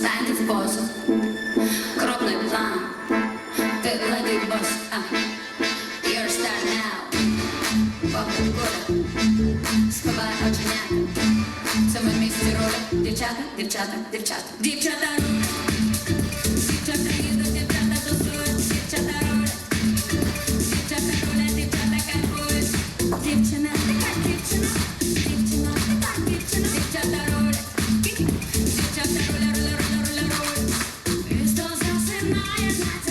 встаньте в позу, крупний план, ти ледий бос, you're star now, поки горе, сховай оченя, це ми в місті роли, дівчата, дівчата, дівчата, дівчата роли. Дівчата рулять, дівчата кайфують, дівчина There's lots